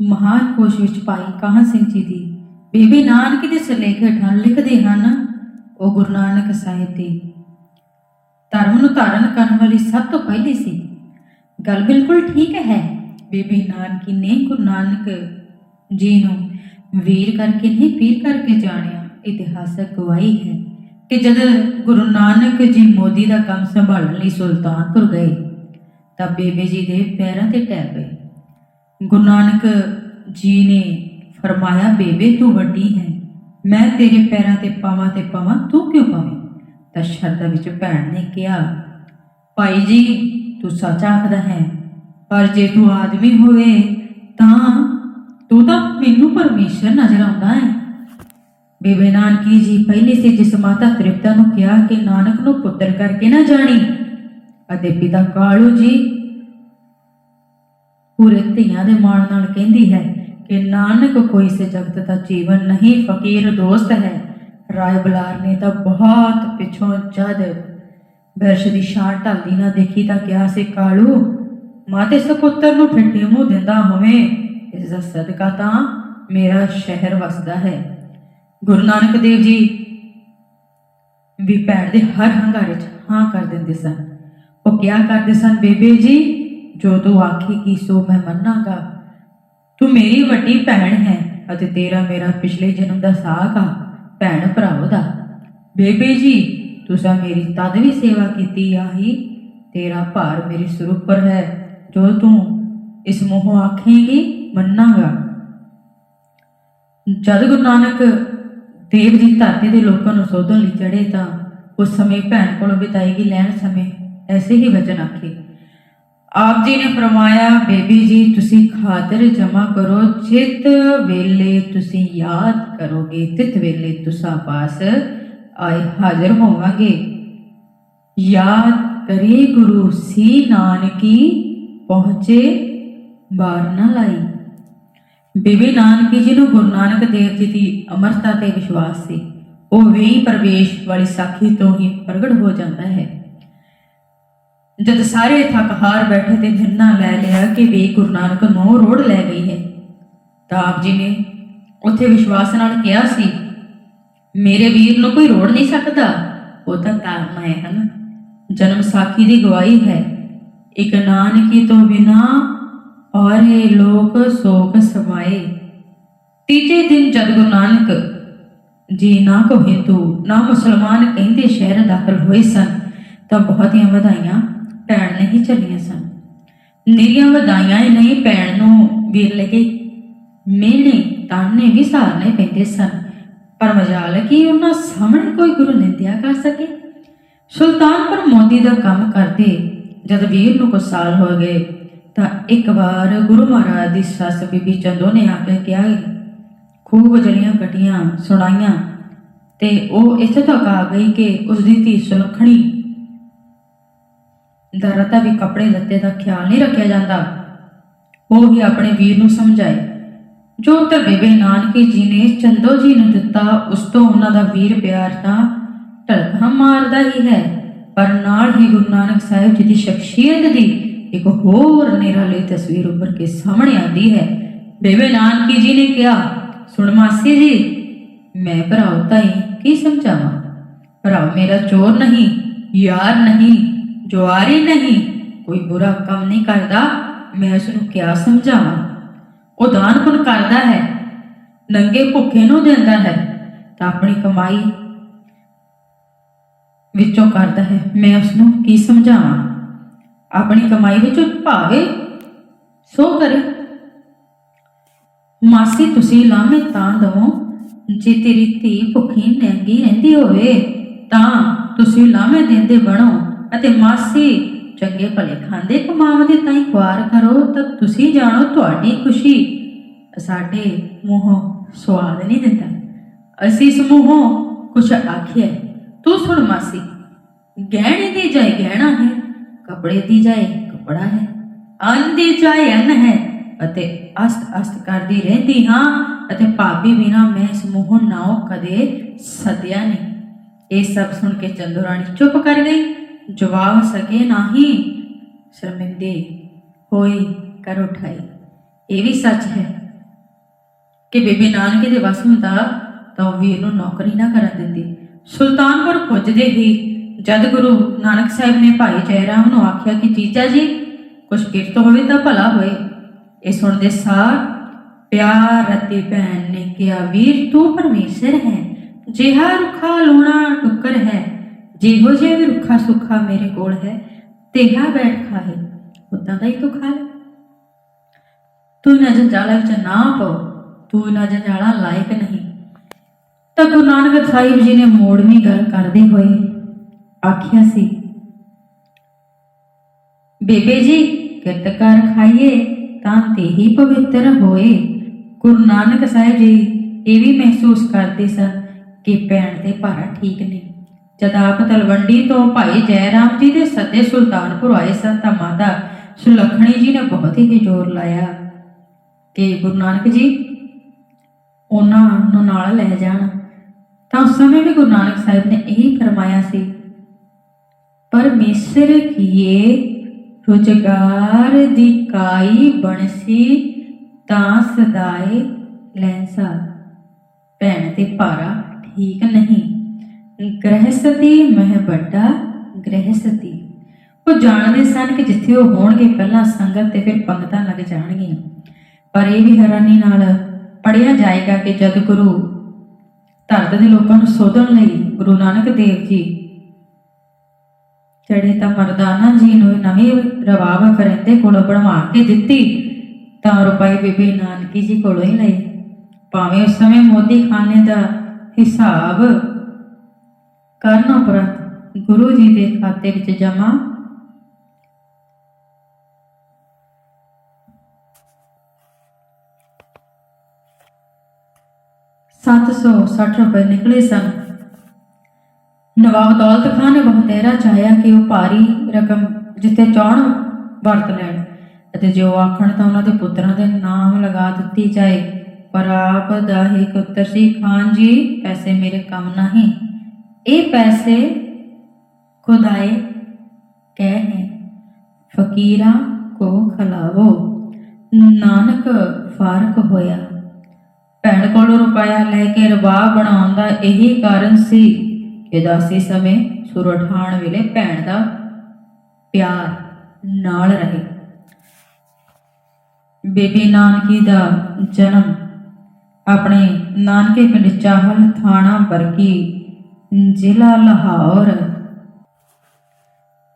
ਮਹਾਨ ਕੋਸ਼ ਵਿੱਚ ਭਾਈ ਕਾਹਨ ਸਿੰਘ ਜੀ ਦੀ। ਬੀਬੀ ਨਾਨਕ ਦੇ ਸਿਰਲੇਖ ਹੇਠਾਂ ਲਿਖਦੇ ਹਨ ਉਹ ਗੁਰੂ ਨਾਨਕ ਸਾਹਿਬ ਦੀ, ਧਰਮ ਨੂੰ ਧਾਰਨ ਕਰਨ ਵਾਲੀ ਸਭ ਤੋਂ ਪਹਿਲੀ ਸੀ। ਗੱਲ ਬਿਲਕੁਲ ਠੀਕ ਹੈ, ਬੀਬੀ ਨਾਨਕੀ ਨੇ ਗੁਰੂ ਨਾਨਕ ਜੀ ਨੂੰ ਵੀਰ ਕਰਕੇ ਨਹੀਂ, ਪੀਰ ਕਰਕੇ ਜਾਣਿਆ। ਇਤਿਹਾਸਕ ਗਵਾਹੀ ਹੈ ਕਿ ਜਦ ਗੁਰੂ ਨਾਨਕ ਜੀ ਮੋਦੀ ਦਾ ਕੰਮ ਸੰਭਾਲਣ ਲਈ ਸੁਲਤਾਨਪੁਰ ਗਏ, ਤਾਂ ਬੇਬੇ ਜੀ ਦੇ ਪੈਰਾਂ ਤੇ ਟਹਿ ਪਏ। ਗੁਰੂ ਨਾਨਕ ਜੀ ਨੇ ਫਰਮਾਇਆ, ਬੇਬੇ ਤੂੰ ਵੱਡੀ ਹੈ। ਮੈਂ ਤੇਰੇ ਪੈਰਾਂ ਤੇ ਪਾਵਾਂ ਤੇ ਪਾਵਾਂ, ਤੂੰ ਕਿਉਂ ਪਾਵੇਂ? ਤਾਂ ਸ਼ਰਧਾ ਵਿੱਚ ਭੈਣ ਨੇ ਕਿਹਾ, ਭਾਈ ਜੀ, ਤੂੰ ਸੱਚ ਆਖਦਾ ਹੈ, ਪਰ ਜੇ ਤੂੰ ਆਦਮੀ ਹੋਵੇ, ਤਾਂ ਤੂੰ ਤਾਂ ਮੈਨੂੰ ਪਰਮੇਸ਼ਰ ਨਜ਼ਰ ਆਉਂਦਾ ਹੈ। ਬੇਬੇ ਨਾਨਕੀ ਜੀ ਪਹਿਲੇ ਸੇ ਜਿਸ ਮਾਤਾ ਤ੍ਰਿਪਤਾ ਨੂੰ ਕਿਹਾ ਕਿ ਨਾਨਕ ਨੂੰ ਪੁੱਤਰ ਕਰਕੇ ਨਾ ਜਾਣੀ, ਅਤੇ ਪਿਤਾ ਕਾਲੂ ਜੀ ਪੂਰੇ ਧੀਆਂ ਦੇ ਮਾਣ ਨਾਲ ਕਹਿੰਦੀ ਹੈ ਕਿ ਨਾਨਕ ਕੋਈ ਸੇ ਜਗਤ ਦਾ ਜੀਵਨ ਨਹੀਂ, ਫਕੀਰ ਦੋਸਤ ਹੈ। ਰਾਏ ਬਲਾਰ ਨੇ ਤਾਂ ਬਹੁਤ ਪਿਛੋਂ ਜਦ ਬਰਸ਼ ਦੀ ਸ਼ਾਨ ਢਲਦੀ ਨਾ ਦੇਖੀ ਤਾਂ ਕਿਹਾ ਸੀ, ਕਾਲੂ, ਮਾਤੇ ਸਪੁੱਤਰ ਨੂੰ ਫਿੱਟੇ ਮੂੰਹ ਦਿੰਦਾ ਹੋਵੇ? ਇਸ ਦਾ ਸਦਕਾ ਤਾਂ ਮੇਰਾ ਸ਼ਹਿਰ ਵਸਦਾ ਹੈ। ਗੁਰੂ ਨਾਨਕ ਦੇਵ ਜੀ ਵੀ ਭੈਣ ਦੇ ਹਰ ਹੰਗਾਰੇ 'ਚ ਹਾਂ ਕਰ ਦਿੰਦੇ ਸਨ। ਉਹ ਕਿਹਾ ਕਰਦੇ ਸਨ ਬੇਬੇ ਜੀ? ਜੋ ਤੂੰ ਆਖੇਗੀ ਸੋ ਮੈਂ ਮੰਨਾਂਗਾ। ਤੂੰ ਮੇਰੀ ਵੱਡੀ ਭੈਣ ਹੈ ਅਤੇ ਤੇਰਾ ਮੇਰਾ ਪਿਛਲੇ ਜਨਮ ਦਾ ਸਾਖ ਆ, ਭੈਣ ਭਰਾਵ ਦਾ। ਬੇਬੇ ਜੀ, ਤੁਸੀਂ ਮੇਰੀ ਤਦ ਵੀ ਸੇਵਾ ਕੀਤੀ ਆਹੀ, ਤੇਰਾ ਭਾਰ ਮੇਰੀ ਸਿਰ ਉੱਪਰ ਹੈ, ਜੋ ਤੂੰ ਇਸ ਮੋਹ ਆਖੇਂਗੀ, ਮੰਨਾਂਗਾ। ਜਦ ਗੁਰੂ ਨਾਨਕ ਦੇਵ ਜੀ ਧਰਤੀ ਦੇ ਲੋਕਾਂ ਨੂੰ ਸੋਧਣ ਲਈ ਚੜੇ ਤਾਂ ਉਸ ਸਮੇਂ ਭੈਣ ਕੋਲੋਂ ਬਿਤਾਏਗੀ ਲੈਣ ਸਮੇਂ ਐਸੇ ਹੀ ਵਚਨ ਆਖੇ ਆਪ ਜੀ ਨੇ ਫਰਮਾਇਆ, ਬੇਬੀ ਜੀ, ਤੁਸੀਂ ਖਾਤਰ ਜਮਾ ਕਰੋ, ਚਿਤ ਵੇਲੇ ਤੁਸੀਂ ਯਾਦ ਕਰੋਗੇ, ਤਿਤ ਵੇਲੇ ਤੁਸਾਂ ਪਾਸ ਆਏ ਹਾਜ਼ਰ ਹੋਵਾਂਗੇ। ਯਾਦ ਕਰੀ ਗੁਰੂ ਸੀ ਨਾਨਕੀ, ਪਹੁੰਚੇ ਬਾਰ ਨਾ ਲਾਈ। ਬੀਬੀ ਨਾਨਕੀ ਜੀ ਨੂੰ ਗੁਰੂ ਨਾਨਕ ਦੇਵ ਜੀ ਦੀ ਅਮਰਤਾ ਤੇ ਵਿਸ਼ਵਾਸ ਸੀ। ਉਹ ਵੀ ਪ੍ਰਵੇਸ਼ ਵਾਲੀ ਸਾਖੀ ਤੋਂ ਹੀ ਪ੍ਰਗਟ ਹੋ ਜਾਂਦਾ ਹੈ। ਜਦ ਸਾਰੇ ਥੱਕ ਹਾਰ ਬੈਠੇ ਤੇ ਨਿਰਣਾ ਲੈ ਲਿਆ ਕਿ ਵੀ ਗੁਰੂ ਨਾਨਕ ਨੂੰ ਰੋੜ ਲੈ ਗਈ ਹੈ। ਤਾਂ ਆਪ ਜੀ ਨੇ ਉੱਥੇ ਵਿਸ਼ਵਾਸ ਨਾਲ ਕਿਹਾ ਸੀ, ਮੇਰੇ ਵੀਰ ਨੂੰ ਕੋਈ ਰੋੜ ਨਹੀਂ ਸਕਦਾ। ਉਹ ਤਾਂ ਕਾਰਮਾ ਹੈ ਹਨ। ਜਨਮ ਸਾਖੀ ਦੀ ਗਵਾਹੀ ਹੈ। ਇੱਕ ਨਾਨਕੀ ਤੋਂ ਬਿਨਾ ਔਰ ਇਹ ਲੋਕ ਸੋਕ ਸਮਾਏ ਤੀਜੇ ਦਿਨ ਜਦ ਗੁਰੂ ਨਾਨਕ ਜੀ ਨਾ ਕੋ ਹਿੰਦੂ ਨਾ ਮੁਸਲਮਾਨ ਕਹਿੰਦੇ ਸ਼ਹਿਰ ਦਾਖਲ ਹੋਏ ਸਨ, ਤਾਂ ਬਹੁਤੀਆਂ ਵਧਾਈਆਂ ਭੈਣ ਨਹੀਂ ਹੀ ਚੱਲੀਆਂ ਸਨ। ਨਿਰੀਆਂ ਵਧਾਈਆਂ ਹੀ ਨਹੀਂ ਪੈਣ ਨੂੰ ਵੀਰ ਲਗੇ ਮਿਹਣੇ ਤਾਨੇ ਵੀ ਸਾਰਨੇ ਪੈਂਦੇ ਸਨ, ਪਰ ਮਜਾਲ ਕੀ ਉਹਨਾਂ ਸਾਹਮਣੇ ਕੋਈ ਗੁਰੂ ਨਿੰਦਿਆ ਕਰ ਸਕੇ? ਸੁਲਤਾਨਪੁਰ ਮੋਦੀ ਦਾ ਕੰਮ ਕਰਦੇ ਜਦ ਵੀਰ ਨੂੰ ਕੁਝ ਸਾਲ ਹੋ ਗਏ, ਤਾਂ ਇੱਕ ਵਾਰ ਗੁਰੂ ਮਹਾਰਾਜ ਦੀ ਸੱਸ ਬੀਬੀ ਚੰਦੋ ਨੇ ਆ ਕੇ ਕਿਹਾ, ਖੂਬ ਜਲੀਆਂ ਕਟੀਆਂ, ਸੁਣਾਈਆਂ। ਤੇ ਉਹ ਇੱਥੇ ਤੱਕ ਆ ਗਈ ਕਿ ਉਸ ਦੀ ਧੀ ਸੁਲਖਣੀ ਦਰਤਾ ਵੀ ਕੱਪੜੇ ਲੱਤੇ ਦਾ ਖਿਆਲ ਨਹੀਂ ਰੱਖਿਆ ਜਾਂਦਾ। ਉਹ ਹੀ ਆਪਣੇ ਵੀਰ ਨੂੰ ਸਮਝਾਏ। ਜੋ ਉੱਤਰ ਬੇਬੇ ਨਾਨਕੀ ਜੀ ਨੇ ਚੰਦੋ ਜੀ ਨੂੰ ਦਿੱਤਾ, ਉਸ ਤੋਂ ਉਹਨਾਂ ਦਾ ਵੀਰ ਪਿਆਰ ਤਾਂ ਢਲਕਾਂ ਮਾਰਦਾ ਹੀ ਹੈ। ਪਰ ਨਾਲ ਹੀ ਗੁਰੂ ਨਾਨਕ ਸਾਹਿਬ ਜੀ ਦੀ ਸ਼ਖਸੀਅਤ ਦੀ ਇੱਕ ਹੋਰ ਨਿਰਾਲੀ ਤਸਵੀਰ ਉੱਪਰ ਕੇ ਸਾਹਮਣੇ ਆਉਂਦੀ ਹੈ। ਬੇਬੇ ਨਾਨਕੀ ਜੀ ਨੇ ਕਿਹਾ, ਸੁਣ ਮਾਸੀ ਜੀ, ਮੈਂ ਭਰਾਉ ਹੀ ਕੀ ਸਮਝਾਵਾਂ? ਭਰਾ ਮੇਰਾ ਚੋਰ ਨਹੀਂ, ਯਾਰ ਨਹੀਂ ਜੁਆਰੀ ਨਹੀਂ, ਕੋਈ ਬੁਰਾ ਕੰਮ ਨਹੀਂ ਕਰਦਾ, ਮੈਂ ਉਸ ਨੂੰ ਕਿਆ ਸਮਝਾਵਾਂ? ਉਹ ਦਾਨ ਪੁੰਨ ਕਰਦਾ ਹੈ, ਨੰਗੇ ਭੁੱਖੇ ਨੂੰ ਦਿੰਦਾ ਹੈ, ਤਾਂ ਆਪਣੀ ਕਮਾਈ ਵਿੱਚੋਂ ਕਰਦਾ ਹੈ। ਮੈਂ ਉਸ ਨੂੰ ਕੀ ਸਮਝਾਵਾਂ? ਆਪਣੀ ਕਮਾਈ ਵਿੱਚੋਂ ਭਾਵੇ ਸੋ ਕਰੇ। ਮਾਸੀ, ਤੁਸੀਂ ਲਾਮੇ ਤਾਂ ਦਵੋ, ਜੇ ਤੇਰੀ ਧੀ ਭੁੱਖੀ ਨੰਗੀ ਰਹਿੰਦੀ ਹੋਵੇ, ਤਾਂ ਤੁਸੀਂ ਲਾਮੇ ਦਿੰਦੇ ਬਣੋ ਅਤੇ ਮਾਸੀ, ਚੰਗੇ ਭਲੇ ਖਾਂਦੇ ਕਮਾਵਦੇ ਦੇ ਤਾਈ ਖੁਆਰ ਕਰੋ, ਤਾਂ ਤੁਸੀਂ ਜਾਣੋ ਤੁਹਾਡੀ ਖੁਸ਼ੀ। ਸਾਡੇ ਮੂੰਹੋਂ ਸਵਾਦ ਨਹੀਂ ਦਿੰਦਾ। ਅਸੀਂ ਇਸ ਕੁਛ ਆਖਿਆ ਤੂੰ ਸੁਣ ਮਾਸੀ, ਗਹਿਣੇ ਦੀ ਜਾਏ ਗਹਿਣਾ ਹੈ, ਕਪੜੇ ਦੀ ਜਾਏ ਕਪੜਾ ਹੈ, ਅੰਨ ਦੀ ਜਾਏ ਅੰਨ ਹੈ, ਅਤੇ ਅਸਤ ਅਸਤ ਕਰਦੀ ਰਹਿੰਦੀ ਹਾਂ, ਅਤੇ ਭਾਬੀ ਬਿਨਾ ਮੈਂ ਸਮੂਹ ਮੂੰਹੋਂ ਨਾਉ ਕਦੇ ਸਦਿਆ ਨਹੀਂ। ਇਹ ਸਭ ਸੁਣ ਕੇ ਚੰਦੂ ਰਾਣੀ ਚੁੱਪ ਕਰ ਗਈ। ਜਵਾਬ ਸਕੇ ਨਹੀਂ, ਸ਼ਰਮਿੰਦੇ, ਹੋਈ ਕਰ ਉਠਾਈ। ਇਹ ਵੀ ਸੱਚ ਹੈ ਕਿ ਬੇਬੇ ਨਾਨਕੇ ਦੇ ਵਸ ਹੁੰਦਾ ਤਾਂ ਉਹ ਵੀਰ ਨੂੰ ਨੌਕਰੀ ਨਾ ਕਰਨ ਦਿੰਦੀ। ਸੁਲਤਾਨਪੁਰ ਪੁੱਜਦੇ ਹੀ ਜਦ ਗੁਰੂ ਨਾਨਕ ਸਾਹਿਬ ਨੇ ਭਾਈ ਜੈ ਰਾਮ ਨੂੰ ਆਖਿਆ ਕਿ, ਜੀਜਾ ਜੀ, ਕੁਛ ਕਿਰਤ ਹੋਵੇ ਤਾਂ ਭਲਾ ਹੋਏ। ਇਹ ਸੁਣਦੇ ਸਾਰ, ਪਿਆਰ ਅਤੇ ਭੈਣ ਨੇ ਕਿਹਾ, ਵੀਰ ਤੂੰ ਪਰਮੇਸ਼ਰ ਹੈ। ਜਿਹਾ ਰੁੱਖਾ ਲੂਣਾ ਟੁੱਕਰ ਹੈ, ਜਿਹੋ ਜਿਹਾ ਵੀ ਰੁੱਖਾ ਸੁੱਖਾ ਮੇਰੇ ਕੋਲ ਹੈ, ਤੇਹਾ ਬੈਠ ਖਾਏ ਉਦਾਂ ਦਾ ਹੀ ਤੂੰ ਖਾ ਲੈ। ਤੂੰ ਇਹਨਾਂ ਜੰਜਾਲਾਂ ਵਿੱਚ ਨਾ ਪਓ, ਤੂੰ ਇਹਨਾਂ ਜੰਜਾਲਾਂ ਲਾਇਕ ਨਹੀਂ। ਤਾਂ ਗੁਰੂ ਨਾਨਕ ਸਾਹਿਬ ਜੀ ਨੇ ਮੋੜਵੀਂ ਗੱਲ ਕਰਦੇ ਹੋਏ ਆਖਿਆ ਸੀ, ਬੇਬੇ ਜੀ, ਕਿਰਤਕਾਰ ਖਾਈਏ ਤਾਂ ਤੇ ਹੀ ਪਵਿੱਤਰ ਹੋਏ। ਗੁਰੂ ਨਾਨਕ ਸਾਹਿਬ ਜੀ ਇਹ ਵੀ ਮਹਿਸੂਸ ਕਰਦੇ ਸਨ ਕਿ ਭੈਣ ਤੇ ਭਾਰਾ ਠੀਕ ਨਹੀਂ ਜਦ ਆਪ ਤਲਵੰਡੀ ਤੋਂ ਭਾਈ ਜੈ ਰਾਮ ਜੀ ਦੇ ਸੱਦੇ ਸੁਲਤਾਨਪੁਰ ਆਏ ਸਨ ਤਾਂ ਮਾਤਾ ਸੁਲੱਖਣੀ ਜੀ ਨੇ ਬਹੁਤ ਹੀ ਜ਼ੋਰ ਲਾਇਆ ਕਿ ਗੁਰੂ ਨਾਨਕ ਜੀ, ਉਹਨਾਂ ਨੂੰ ਨਾਲ ਲੈ ਜਾਣ। ਤਾਂ ਉਸ ਸਮੇਂ ਵੀ ਗੁਰੂ ਨਾਨਕ ਸਾਹਿਬ ਨੇ ਇਹੀ ਫਰਮਾਇਆ ਸੀ ਪਰਮੇਸ਼ਰ ਕੀਏ ਰੁਜਗਾਰ ਦੀ ਕਾਈ ਬਣਸੀ ਤਾਂ ਸਦਾਏ ਲੈਂਸਾ ਭੈਣ ਤੇ ਭਾਰਾ ਠੀਕ ਨਹੀਂ। ਗ੍ਰਹਿਸਤੀ ਮਹਿ ਵੱਡਾ ਗ੍ਰਹਿਸਤੀ। ਉਹ ਜਾਣਦੇ ਸਨ ਕਿ ਜਿੱਥੇ ਉਹ ਹੋਣਗੇ ਪਹਿਲਾਂ ਸੰਗਤ ਤੇ ਫਿਰ ਪੰਗਤਾਂ ਲੱਗ ਜਾਣਗੀਆਂ। ਪਰ ਇਹ ਵੀ ਹੈਰਾਨੀ ਨਾਲ ਪੜਿਆ ਜਾਏਗਾ ਕਿ ਜਦ ਗੁਰੂ ਧਰਤ ਦੇ ਲੋਕਾਂ ਨੂੰ ਸੋਧਣ ਲਈ ਗੁਰੂ ਨਾਨਕ ਦੇਵ ਜੀ ਚੜੇ ਤਾਂ ਮਰਦਾਨਾ ਜੀ ਨੂੰ ਇਹ ਨਵੀਂ ਰਵਾਬ ਫਰਿੰਦੇ ਕੋਲੋਂ ਬਣਵਾ ਕੇ ਦਿੱਤੀ, ਤਾਂ ਰੁਪਏ ਬੀਬੀ ਨਾਨਕੀ ਜੀ ਕੋਲੋਂ ਹੀ ਲਏ ਭਾਵੇਂ ਉਸ ਸਮੇਂ ਮੋਦੀ ਖਾਨੇ ਦਾ ਹਿਸਾਬ ਕਰਨ ਉਪਰੰਤ ਗੁਰੂ ਜੀ ਦੇ ਖਾਤੇ ਵਿੱਚ ਜਮ੍ਹਾਂ। ਸੱਤ ਸੌ 60 ਰੁਪਏ ਨਿਕਲੇ ਸਨ। ਨਵਾਬ ਦੌਲਤ ਖਾਨ ਨੇ ਬਹੁਤੇਰਾ ਚਾਹਿਆ ਕਿ ਉਹ ਭਾਰੀ ਰਕਮ ਜਿੱਥੇ ਚਾਹਣ ਵਰਤ ਲੈਣ ਅਤੇ ਜੋ ਆਖਣ ਤਾਂ ਉਹਨਾਂ ਦੇ ਪੁੱਤਰਾਂ ਦੇ ਨਾਮ ਲਗਾ ਦਿੱਤੀ ਜਾਏ। ਪਰ ਆਪ ਦਾ ਹੀ ਇੱਕ ਸੀ ਖਾਨ ਜੀ, ਪੈਸੇ ਮੇਰੇ ਕੰਮ ਨਹੀਂ। ਇਹ ਪੈਸੇ ਖੁਦਾਏ ਕਹਿ ਹੈ, ਫਕੀਰਾਂ ਕੋ ਖਲਾਵੋ। ਨਾਨਕ ਫਾਰਕ ਹੋਇਆ। ਭੈਣ ਕੋਲੋਂ ਰੁਪਇਆ ਲੈ ਕੇ ਰਬਾਬ ਬਣਾਉਣ ਦਾ ਇਹੀ ਕਾਰਨ ਸੀ ਕਿ ਦਾਸੀ ਸਮੇਂ ਸੁਰਠਾਣ ਵੇਲੇ ਭੈਣ ਦਾ ਪਿਆਰ ਨਾਲ ਰਹੇ। ਬੇਬੀ ਨਾਨਕੀ ਦਾ ਜਨਮ ਆਪਣੇ ਨਾਨਕੇ ਪਿੰਡ ਚਾਹਲ ਥਾਣਾ ਬਰਕੀ ਜ਼ਿਲ੍ਹਾ ਲਾਹੌਰ।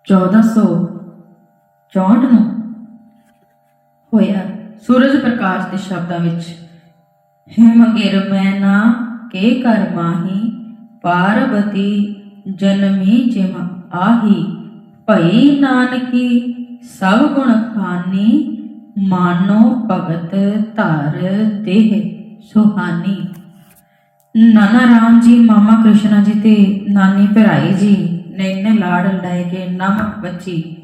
1464 ਨੂੰ ਹੋਇਆ ਸੂਰਜ ਪ੍ਰਕਾਸ਼ ਦੇ ਸ਼ਬਦਾਂ ਵਿੱਚ ਹਿਮ ਗਿਰ ਮੈਨਾ ਕੇ ਕਰ ਮਾਹੀ, ਪਾਰਬਤੀ ਜਨਮੀ ਜਿਮ ਆਹੀ। ਭਈ ਨਾਨਕੀ ਸਭ ਗੁਣ ਖਾਨੀ, ਮਾਨੋ ਭਗਤ ਧਰ ਦੇਹ। ਸੁਹਾਨੀ। ਨਾਨਾ ਰਾਮ ਜੀ, ਮਾਮਾ ਕ੍ਰਿਸ਼ਨਾ ਜੀ ਤੇ ਨਾਨੀ ਭਰਾਈ ਜੀ ਨੇ ਲਾੜ ਲੈ ਕੇ ਨਵ ਬੱਚੀ।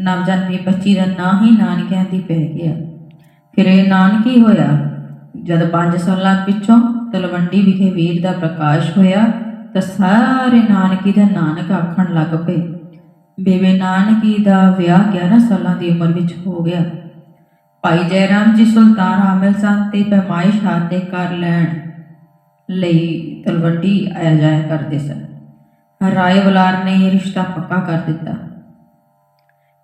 ਨਵਜਨਮੀ ਬੱਚੀ ਦਾ ਨਾਂ ਹੀ ਨਾਨਕਿਆਂ ਦੀ ਪੈ ਗਿਆ। ਫਿਰ ਇਹ ਨਾਨਕੀ ਹੋਇਆ? ਜਦ 5 ਸਾਲਾਂ ਪਿੱਛੋਂ ਤਲਵੰਡੀ ਵਿਖੇ ਵੀਰ ਦਾ ਪ੍ਰਕਾਸ਼ ਹੋਇਆ, ਤਾਂ ਸਾਰੇ ਨਾਨਕੀ ਦਾ ਨਾਨਕ ਆਖਣ ਲੱਗ ਪਏ। ਬੇਬੇ ਨਾਨਕੀ ਦਾ ਵਿਆਹ 11 ਸਾਲਾਂ ਦੀ ਉਮਰ ਵਿੱਚ ਹੋ ਗਿਆ। ਭਾਈ ਜੈ ਰਾਮ ਜੀ, ਸੁਲਤਾਨ ਆਮਲ ਸਨ ਤੇ ਪੈਮਾਇਸ਼ ਹਾਤੇ ਕਰ ਲੈਣ ਲਈ ਤਲਵੰਡੀ ਆਇਆ ਜਾਇਆ ਕਰਦੇ ਸਨ। ਰਾਏ ਬਲਾਰ ਨੇ ਇਹ ਰਿਸ਼ਤਾ ਪੱਕਾ ਕਰ ਦਿੱਤਾ।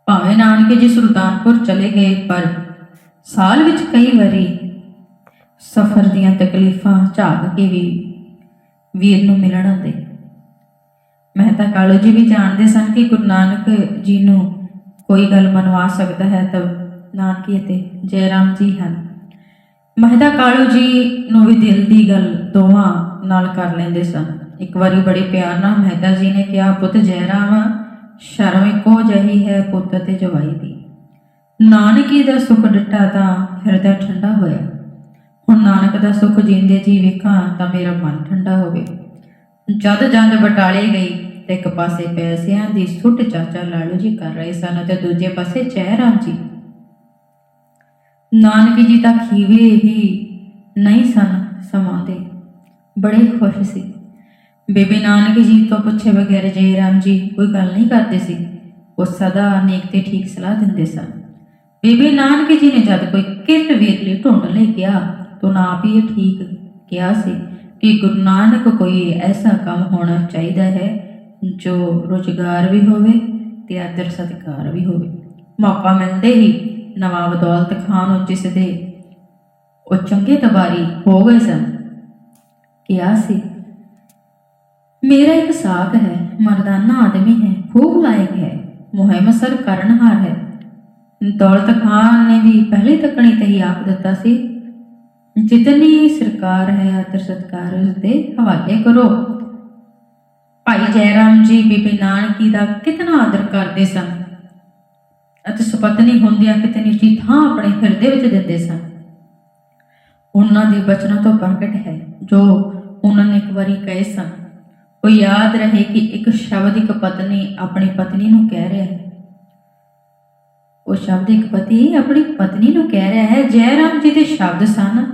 ਭਾਵੇਂ ਨਾਨਕੇ ਜੀ ਸੁਲਤਾਨਪੁਰ ਚਲੇ ਗਏ, ਪਰ ਸਾਲ ਵਿੱਚ ਕਈ ਵਾਰੀ ਸਫ਼ਰ ਦੀਆਂ ਤਕਲੀਫਾਂ ਝਾਕ ਕੇ ਵੀ ਵੀਰ ਨੂੰ ਮਿਲਣ ਆਉਂਦੇ। ਮਹਿਤਾ ਕਾਲੂ ਜੀ ਵੀ ਜਾਣਦੇ ਸਨ ਕਿ ਗੁਰੂ ਨਾਨਕ ਜੀ ਨੂੰ ਕੋਈ ਗੱਲ ਮਨਵਾ ਸਕਦਾ ਹੈ ਤਾਂ ਨਾਨਕੀ ਅਤੇ ਜੈ ਰਾਮ ਜੀ ਹਨ। ਮਹਿਤਾ ਕਾਲੂ ਜੀ ਨੂੰ ਵੀ ਦਿਲ ਦੀ ਗੱਲ ਦੋਵਾਂ ਨਾਲ ਕਰ ਲੈਂਦੇ ਸਨ। ਇੱਕ ਵਾਰੀ ਬੜੇ ਪਿਆਰ ਨਾਲ ਮਹਿਤਾ ਜੀ ਨੇ ਕਿਹਾ, ਪੁੱਤ, ਜੈਰਾਮ, ਸ਼ਰਮ ਇੱਕੋ ਜਹੀ ਹੈ ਪੁੱਤ ਤੇ ਜਵਾਈ ਦੀ। ਨਾਨਕੀ ਦਾ ਸੁਖ ਡਟਾ ਤਾਂ ਹਿਰਦਾ ਠੰਡਾ ਹੋਇਆ। ਹੁਣ ਨਾਨਕ ਦਾ ਸੁਖ ਜਿੰਦੇ ਜੀ ਵੇਖਾਂ ਤਾਂ ਮੇਰਾ ਮਨ ਠੰਡਾ ਹੋਵੇ। ਜਦ ਜੰਦ ਬਟਾਲੇ ਗਈ ਤੇ ਇੱਕ ਪਾਸੇ ਪੈਸਿਆਂ ਦੀ ਸੁੱਟ ਚਾਚਾ ਲਾਲੂ ਜੀ ਕਰ ਰਹੇ ਸਨ ਤੇ ਦੂਜੇ ਪਾਸੇ ਜੈ ਜੀ ਨਾਨਕ ਜੀ ਤਾਂ ਖੀਵੇ ਹੀ ਨਹੀਂ ਸਨ ਸਮਾਉਂਦੇ। ਬੜੇ ਖੁਸ਼ ਸੀ। ਬੇਬੇ ਨਾਨਕ ਜੀ ਤੋਂ ਪੁੱਛੇ ਬਗੈਰ ਜੇ ਰਾਮ ਜੀ ਕੋਈ ਗੱਲ ਨਹੀਂ ਕਰਦੇ ਸੀ। ਉਹ ਸਦਾ ਨੇਕ ਤੇ ਠੀਕ ਸਲਾਹ ਦਿੰਦੇ ਸਨ। ਬੇਬੇ ਨਾਨਕ ਜੀ ਨੇ ਜਦ ਕੋਈ ਕਿਰਤ ਵੇਖ ਲਈ, ਢੁੰਡ ਲਈ ਕਿਹਾ ਤਾਂ ਨਾ ਹੀ ਇਹ ਠੀਕ ਕਿਹਾ ਸੀ ਕਿ ਗੁਰੂ ਨਾਨਕ ਕੋਈ ਐਸਾ ਕੰਮ ਹੋਣਾ ਚਾਹੀਦਾ ਹੈ ਜੋ ਰੁਜ਼ਗਾਰ ਵੀ ਹੋਵੇ ਤੇ ਆਦਰ ਸਤਿਕਾਰ ਵੀ ਹੋਵੇ। ਮੌਕਾ ਮਿਲਦੇ ਹੀ ਨਵਾਬ ਦੌਲਤ ਖਾਨ ਨੂੰ ਜਿਸ ਦੇ ਉਹ ਚੰਗੇ ਤਬਾਰੀ ਹੋ ਗਏ ਸਨ, ਕਿਹਾ ਸੀ, ਮੇਰਾ ਇੱਕ ਸਾਖ ਹੈ, ਮਰਦਾਨਾ ਆਦਮੀ ਹੈ, ਖੂਬ ਲਾਇਕ ਹੈ, ਮੁਹਿੰਮ ਸਰ ਕਰਨਹਾਰ ਹੈ। ਦੌਲਤ ਖਾਨ ਨੇ ਵੀ ਪਹਿਲੇ ਤੱਕਣੀ ਤੇ ਹੀ ਆਖ ਦਿੱਤਾ ਸੀ, ਜਿਤਨੀ ਸਰਕਾਰ ਹੈ, ਆਦਰ ਸਤਕਾਰ ਉਸ ਦੇ ਹਵਾਲੇ ਕਰੋ। ਭਾਈ ਜੈਰਾਮ ਜੀ, ਬੀਬੀ ਨਾਨਕੀ ਦਾ ਕਿਤਨਾ ਆਦਰ ਕਰਦੇ ਸਨ। ਅਤੇ ਸੁਪਤਨੀ ਹੁੰਦਿਆਂ ਕਿਤੇ ਜੀ ਥਾਂ ਆਪਣੇ ਹਿਰਦੇ ਵਿੱਚ ਦਿੰਦੇ ਸਨ। ਉਹਨਾਂ ਦੇ ਬਚਨਾਂ ਤੋਂ ਪ੍ਰਗਟ ਹੈ, ਜੋ ਉਹਨਾਂ ਨੇ ਇੱਕ ਵਾਰੀ ਕਹੇ ਸਨ, ਉਹ ਯਾਦ ਰਹੇ ਕਿ ਇੱਕ ਸ਼ਬਦ ਇੱਕ ਪਤਨੀ ਆਪਣੀ ਪਤਨੀ ਨੂੰ ਕਹਿ ਰਿਹਾ ਹੈ। ਉਹ ਸ਼ਬਦ ਇੱਕ ਪਤੀ ਆਪਣੀ ਪਤਨੀ ਨੂੰ ਕਹਿ ਰਿਹਾ ਹੈ ਜੈ ਰਾਮ ਜੀ ਦੇ ਸ਼ਬਦ ਸਨ,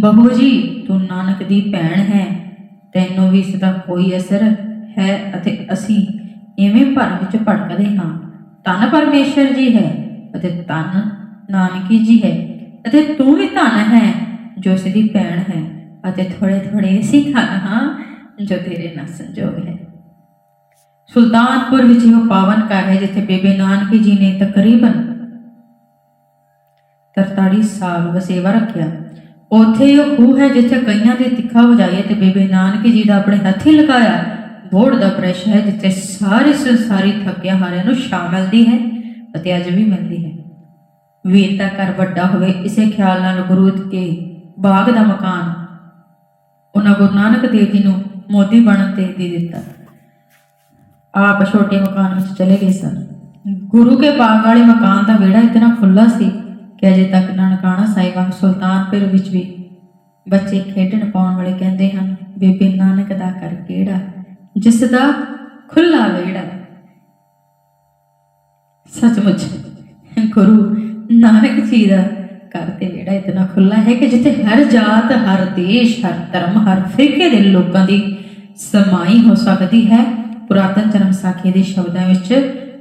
ਬਹੂ ਜੀ, ਤੂੰ ਨਾਨਕ ਦੀ ਭੈਣ ਹੈ, ਤੈਨੂੰ ਵੀ ਇਸ ਦਾ ਕੋਈ ਅਸਰ ਹੈ ਅਤੇ ਅਸੀਂ ਇਵੇਂ ਭਰਮ ਵਿੱਚ ਭਟਕਦੇ ਹਾਂ। ਧੰਨ ਪਰਮੇਸ਼ਰ ਜੀ ਹੈ ਅਤੇ ਧਨ ਨਾਨਕੀ ਜੀ ਹੈ ਅਤੇ ਤੂੰ ਵੀ ਧਨ ਹੈ ਜੋ ਇਸ ਦੀ ਭੈਣ ਹੈ ਅਤੇ ਥੋੜੇ ਥੋੜੇ ਅਸੀਂ ਧੰਨ ਹਾਂ ਜੋ ਤੇਰੇ ਨਾਲ ਸੰਜੋਗ ਹੈ। ਸੁਲਤਾਨਪੁਰ ਵਿੱਚ ਉਹ ਪਾਵਨ ਘਰ ਹੈ ਜਿੱਥੇ ਬੇਬੇ ਨਾਨਕੀ ਜੀ ਨੇ ਤਕਰੀਬਨ 43 ਸਾਲ ਵਸੇਵਾ ਰੱਖਿਆ। ਉੱਥੇ ਉਹ ਖੂਹ ਹੈ ਜਿੱਥੇ ਕਈਆਂ ਦੇ ਤਿੱਖਾ ਵਜਾਈਏ ਤੇ ਬੇਬੇ ਨਾਨਕੀ ਜੀ ਦਾ ਆਪਣੇ ਹੱਥੀ ਲਗਾਇਆ ਬੋੜ ਦਾ ਬ੍ਰਸ਼ ਹੈ, ਜਿੱਥੇ ਸਾਰੇ ਸੰਸਾਰੀ ਥੱਕਿਆ ਹਾਰਿਆਂ ਨੂੰ ਸ਼ਾਮ ਮਿਲਦੀ ਹੈ ਅਤੇ ਅੱਜ ਵੀ ਮਿਲਦੀ ਹੈ। ਵੀਰ ਦਾ ਘਰ ਵੱਡਾ ਹੋਵੇ, ਇਸੇ ਖਿਆਲ ਨਾਲ ਗੁਰੂ ਕੇ ਬਾਗ ਦਾ ਮਕਾਨ ਉਹਨਾਂ ਗੁਰੂ ਨਾਨਕ ਦੇਵ ਜੀ ਨੂੰ ਮੋਦੀ ਬਣਨ ਤੇ ਦੇ ਦਿੱਤਾ। ਆਪ ਛੋਟੇ ਮਕਾਨ ਵਿੱਚ ਚਲੇ ਗਏ ਸਨ। ਗੁਰੂ ਕੇ ਬਾਗ ਵਾਲੇ ਮਕਾਨ ਦਾ ਵਿਹੜਾ ਇਤਨਾ ਖੁੱਲਾ ਸੀ ਕਿ ਅਜੇ ਤੱਕ ਨਨਕਾਣਾ ਸਾਹਿਬਾਂ ਸੁਲਤਾਨਪੁਰ ਵਿੱਚ ਵੀ ਬੱਚੇ ਖੇਡਣ ਪਾਉਣ ਵਾਲੇ ਕਹਿੰਦੇ ਹਨ, ਬੇਬੇ ਨਾਨਕ ਦਾ ਘਰ ਕਿਹੜਾ? ਜਿਸ ਦਾ ਖੁੱਲਾ ਵਿਹੜਾ ਸੱਚਮੁੱਚ ਗੁਰੂ ਨਾਨਕ ਜੀ ਦਾ ਘਰ ਤੇ ਵਿਹੜਾ ਇਤਨਾ ਖੁੱਲਾ ਹੈ ਕਿ ਜਿੱਥੇ ਹਰ ਜਾਤ, ਹਰ ਦੇਸ਼, ਹਰ ਧਰਮ, ਹਰ ਫਿਰਕੇ ਦੇ ਲੋਕਾਂ ਦੀ ਸਮਾਈ ਹੋ ਸਕਦੀ ਹੈ। ਪੁਰਾਤਨ ਜਨਮ ਸਾਖੀ ਦੇ ਸ਼ਬਦਾਂ ਵਿੱਚ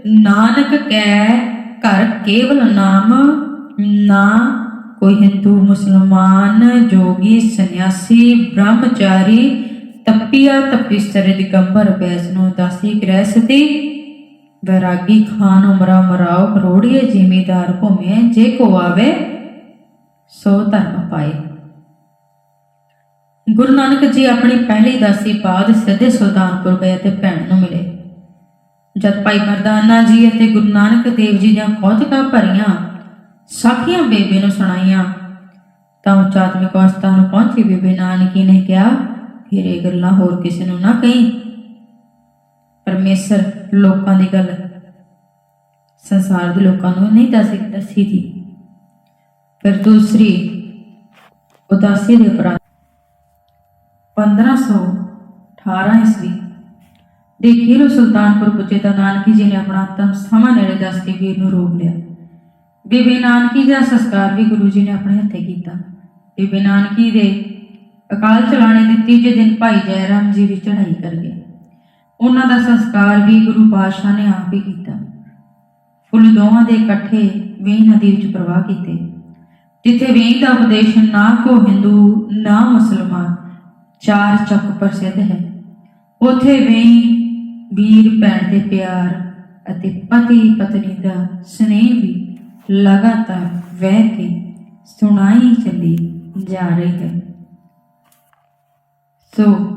ਨਾਨਕ ਕੈ ਘਰ ਕੇਵਲ ਨਾਮ, ਨਾ ਕੋਈ ਹਿੰਦੂ, ਮੁਸਲਮਾਨ, ਜੋਗੀ, ਸੰਨਿਆਸੀ, ਬ੍ਰਹਮਚਾਰੀ ਤਪਿਆ ਤਪਿਸਤਰ ਦਿਗੰਬਰ ਬੈਸਨੋ ਦਾਸੀ ਗ੍ਰਹਿਸਤੀ ਵੈਰਾਗੀ ਖਾਨ ਉਮਰਾ ਮਰਾਓ ਕਰੋੜੀਏ ਜ਼ਿਮੀਦਾਰ ਭੂਮੇ ਜੇ ਕੋ ਆਵੇ, ਸੋ ਧਰਮ ਪਾਏ। ਗੁਰੂ ਨਾਨਕ ਜੀ ਆਪਣੀ ਪਹਿਲੀ ਦਾਸੀ ਬਾਦ ਸਿੱਧੇ ਸੁਲਤਾਨਪੁਰ ਗਏ ਤੇ ਭੈਣ ਨੂੰ ਮਿਲੇ। ਜਦ ਭਾਈ ਮਰਦਾਨਾ ਜੀ ਅਤੇ ਗੁਰੂ ਨਾਨਕ ਦੇਵ ਜੀ ਦੀਆਂ ਕੌਤਕਾਂ ਭਰੀਆਂ, ਸਾਖੀਆਂ ਬੇਬੇ ਨੂੰ ਸੁਣਾਈਆਂ, ਤਾਂ ਉਚਾਤਮਿਕ ਅਵਸਥਾ ਨੂੰ ਪਹੁੰਚੀ ਬੇਬੇ ਨਾਨਕੀ ਨੇ ਕਿਹਾ ਫਿਰ ਇਹ ਗੱਲਾਂ ਹੋਰ ਕਿਸੇ ਨੂੰ ਨਾ ਕਹੀਂ। ਪਰਮੇਸ਼ਰ ਲੋਕਾਂ ਦੀ ਗੱਲ, ਸੰਸਾਰ ਦੇ ਲੋਕਾਂ ਨੂੰ ਨਹੀਂ ਦੱਸ ਦੱਸੀ ਦੀ। ਫਿਰ ਦੂਸਰੀ, ਉਦਾਸੀ ਦੇ ਉਪਰੰਤ। 1518 ਈਸਵੀ ਦੇ ਖੀਰੂ ਸੁਲਤਾਨਪੁਰ ਪੁੱਜੇ ਤਾਂ ਨਾਨਕੀ ਜੀ ਨੇ ਆਪਣਾ ਅੰਤਮ ਸਮਾਂ ਨੇੜੇ ਦੱਸ ਕੇ ਵੀਰ ਨੂੰ ਰੋਕ ਲਿਆ। ਬੀਬੀ ਨਾਨਕੀ ਦਾ ਸੰਸਕਾਰ ਵੀ ਗੁਰੂ ਜੀ ਨੇ ਆਪਣੇ ਹੱਥੇ ਕੀਤਾ। ਬੀਬੀ ਨਾਨਕੀ ਦੇ ਅਕਾਲ ਚਲਾਣੇ ਦੇ ਤੀਜੇ ਦਿਨ ਭਾਈ ਜੈ ਰਾਮ ਜੀ ਵੀ ਚੜ੍ਹਾਈ ਕਰ ਗਏ। ਉਹਨਾਂ ਦਾ ਸੰਸਕਾਰ ਵੀ ਗੁਰੂ ਪਾਤਸ਼ਾਹ ਨੇ ਆਪ ਹੀ ਕੀਤਾ। ਫੁੱਲ ਦੋਵਾਂ ਦੇ ਇਕੱਠੇ ਵੇਈ ਨਦੀ ਵਿੱਚ ਪ੍ਰਵਾਹ ਕੀਤੇ। ਜਿੱਥੇ ਵੇਈ ਦਾ ਉਪਦੇਸ਼ ਨਾ ਕੋ ਹਿੰਦੂ, ਨਾ ਮੁਸਲਮਾਨ, ਚਾਰ ਚੱਕ ਪ੍ਰਸਿੱਧ ਹੈ। ਉਥੇ ਵੇਈ ਵੀਰ, ਭੈਣ ਦੇ ਪਿਆਰ ਅਤੇ ਪਤੀ ਪਤਨੀ ਦਾ ਸਨੇਹ ਵੀ ਲਗਾਤਾਰ ਵਹਿ ਕੇ ਸੁਣਾਈ ਚੱਲੀ ਜਾ ਰਹੀ ਹੈ। ਸੋ